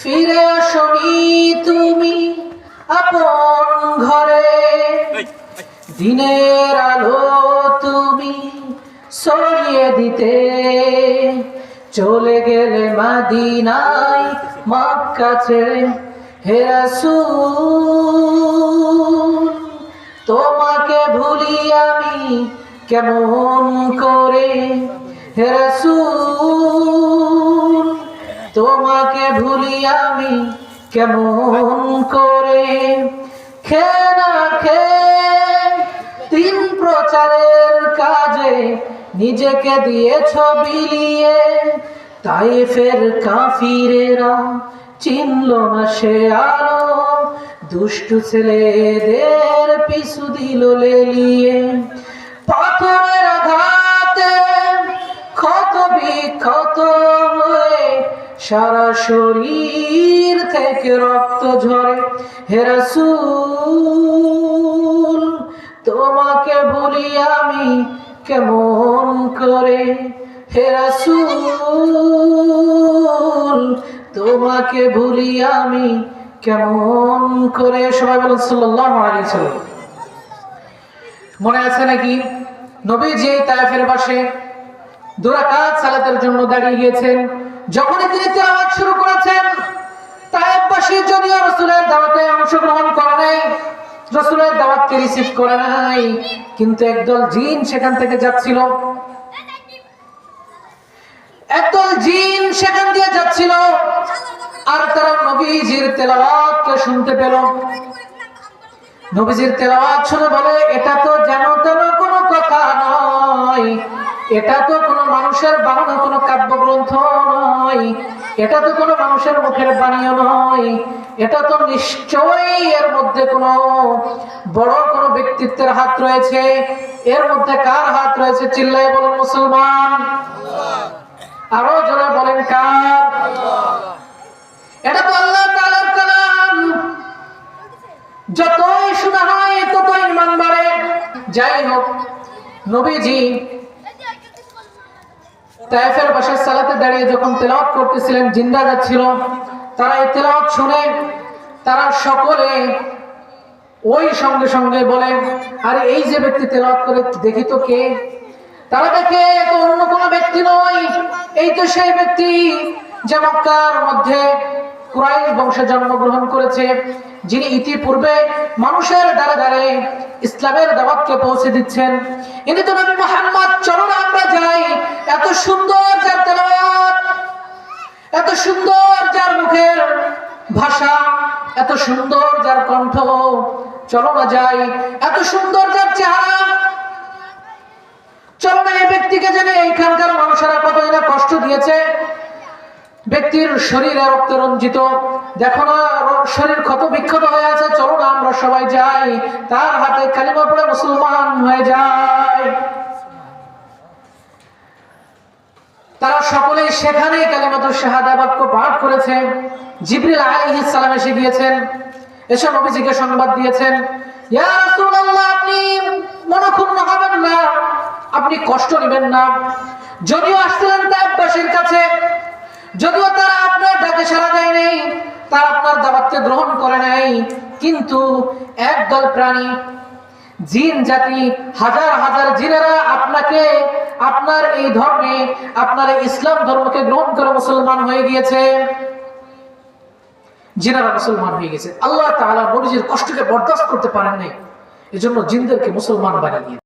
ফিরে আসনি তুমি আপন ঘরে। দিনের আলো তুমি সরিয়ে দিতে। চলে গেলে মাদিনায় মক্কা ছেড়ে হে রাসূল তোমাকে ভুলি আমি কেমন করে? হে রাসূল তোমাকে ভুলি আমি কেমন করে? খে না খে তিন প্রচারের কাজে নিজেকে দিয়েছ বিলিয়ে। তাই ফের কাফিরেরা চিনল না সে আলো। দুষ্টু ছেলেদের পিছু দিল লেলিয়ে। পাথরের সারা শরীর থেকে রক্ত ঝরে। হে রাসূল, তোমাকে ভুলি আমি কেমন করে? হে রাসূল, তোমাকে ভুলি আমি কেমন করে? সবাই বলুন আলাইহি মনে আছে নাকি? নবীজি তায়েফের পাশে সালাতের জন্য দাঁড়িয়ে গিয়েছেন। যখনই তিনি তেলাওয়াত শুরু করেছেন যদিও দাওয়াতে অংশগ্রহণ করে নাই দাওয়াতকে রিসিভ করে নাই, কিন্তু একদল জিন সেখান থেকে যাচ্ছিল। একদল জিন সেখান দিয়ে যাচ্ছিল, আর তারা নবীজির তেলাওয়াতকে শুনতে পেল। নবীজির তেলাওয়াত শুনে বলে, এটা তো যেন তেন কোনো কথা নয়, এটা তো মানুষের বানানো কোনো কাব্যগ্রন্থ নয়। এটা তো কোনো মানুষের মুখের বাণীও নয়। এটা তো নিশ্চয়ই এর মধ্যে কোনো বড় কোনো ব্যক্তিত্বের হাত রয়েছে। এর মধ্যে কার হাত রয়েছে চিল্লাই বলেন মুসলমান? আরও জোরে বলেন কার? এটা তো আল্লাহ তাআলার কালাম। যতই শোনা হয়, ততই ইমান বাড়ে। যাই হোক, নবীজি তায়েফের বাসার সালাতে দাঁড়িয়ে যখন তেলাওয়াত করতেছিলেন, জিন্দা যাচ্ছিল, তারা এই তেলাওয়াত শুনে তারা সকলে ওই সঙ্গে সঙ্গে বলে, আরে, এই যে ব্যক্তি তেলাওয়াত করে, দেখি তো কে? তারা দেখে তো অন্য কোনো ব্যক্তি নয়। এই তো সেই ব্যক্তি যে মক্কার মধ্যে কুরাইশ বংশে জন্মগ্রহণ করেছে, যিনি ইতিপূর্বে মানুষের দ্বারে দ্বারে ইসলামের দাওয়াতকে পৌঁছে দিচ্ছেন। ইনি তো নবী এত সুন্দর যার তেলাওয়াত, এত সুন্দর যার মুখের ভাষা, এত সুন্দর যার কণ্ঠ, চলো না যাই, এত সুন্দর যার চেহারা। চলো না এই ব্যক্তিকে জেনে এইখানকার মানুষেরা কতই না কষ্ট দিয়েছে। ব্যক্তির শরীরে রক্ত রঞ্জিত। দেখো না, শরীর ক্ষত বিক্ষত হয়ে আছে, চলো না আমরা সবাই যাই। তার হাতে কালিমা পড়ে মুসলমান হয়ে যায়। তারা সকলেই সেখানে কালিমাতুর শাহাদা বাক্য পাঠ করেছে। জিবরিল আলাইহিস সালাম এসে গিয়েছেন। এসব নবীজিকে সংবাদ দিয়েছেন। আপনি মনক্ষুণ্ণ হবেন না। আপনি কষ্ট নেবেন না। যদিও আসছিলেন তাইফবাসীর কাছে, যদিও তারা আপনার ডাকে সাড়া দেয় নাই, তারা আপনার দাওয়াতকে গ্রহণ করে নাই। কিন্তু একদল প্রাণী জিন জাতি, হাজার হাজার জিনেরা আপনাকে, আপনার এই ধর্মে, আপনার ইসলাম ধর্মকে গ্রহণ করে মুসলমান হয়ে গিয়েছে। জিনারা মুসলমান হয়ে গেছে আল্লাহ তাআলা নবীজির কষ্টকে বরদাস্ত করতে পারেন নাই। এজন্য জিনদেরকে মুসলমান বানিয়ে